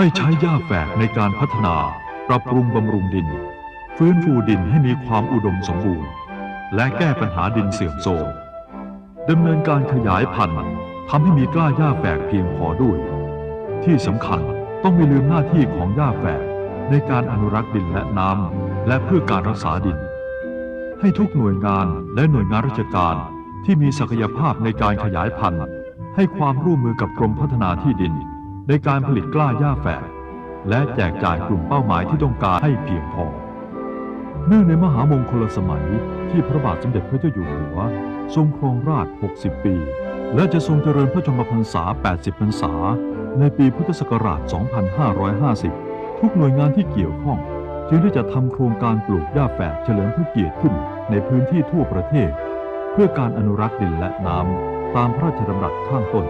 ให้ใช้หญ้าแฝกในการพัฒนา ปรับปรุงบำรุงดิน ฟื้นฟูดินให้มีความอุดมสมบูรณ์ และแก้ปัญหาดินเสื่อมโทรมดำเนินการขยายพันธุ์ทำให้มีกล้าหญ้าแฝกเพียงพอด้วย ที่สำคัญต้องไม่ลืมหน้าที่ของหญ้าแฝกในการอนุรักษ์ดินและน้ำและเพื่อการรักษาดิน ให้ทุกหน่วยงานและหน่วยงานราชการที่มีศักยภาพในการขยายพันธุ์ ให้ความร่วมมือกับกรมพัฒนาที่ดิน ในการผลิตกล้าหญ้าแฝกและแจกจ่ายกลุ่มเป้าหมายที่ต้องการให้เพียงพอ เนื่องในมหามงคลสมัยที่พระบาทสมเด็จพระเจ้าอยู่หัว ทรงครองราช 60 ปี และจะทรงเจริญพระชนมพรรษา 80 พรรษา ในปีพุทธศักราช 2550 ทุกหน่วยงานที่เกี่ยวข้อง จึงได้จัดทำโครงการปลูกหญ้าแฝกเฉลิมพระเกียรติขึ้นในพื้นที่ทั่วประเทศ เพื่อการอนุรักษ์ดินและน้ำตามพระราชดำรัสข้างต้น